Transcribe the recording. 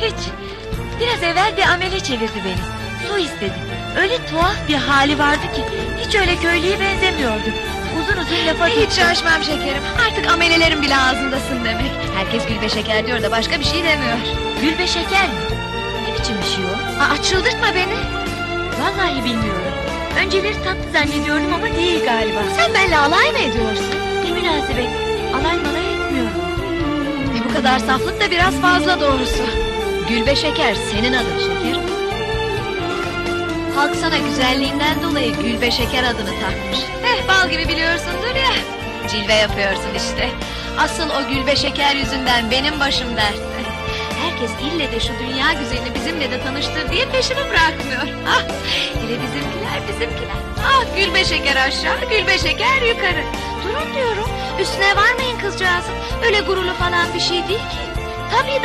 Hiç. Biraz evvel bir amele çevirdi beni. Su istedi. Öyle tuhaf bir hali vardı ki hiç öyle köylüye benzemiyordu. Uzun uzun lafa Hiç tuttu. şaşmam şekerim. Artık amelelerin bile ağzındasın demek. Herkes gülbe şeker diyor da başka bir şey demiyor. Gülbe şeker mi? Ne biçim bir şey o? Aa, çıldırtma beni. Vallahi bilmiyorum. Önceleri tatlı zannediyordum ama değil galiba. Sen benimle alay mı ediyorsun? Ne münasebet. Alay malay etmiyorum. E, bu kadar saflık da biraz fazla doğrusu. Gülbe şeker senin adın şeker. Halk sana güzelliğinden dolayı Gülbe şeker adını takmış. Eh bal gibi biliyorsundur ya. Cilve yapıyorsun işte. Asıl o Gülbe şeker yüzünden benim başım dertte. Herkes ille de şu dünya güzelini bizimle de tanıştır diye peşimi bırakmıyor. Ah, hele bizimkiler bizimkiler. Ah Gülbe şeker aşağı, Gülbe şeker yukarı. Durun diyorum, üstüne varmayın kızcağızım. Öyle gururlu falan bir şey değil ki. Tabii daha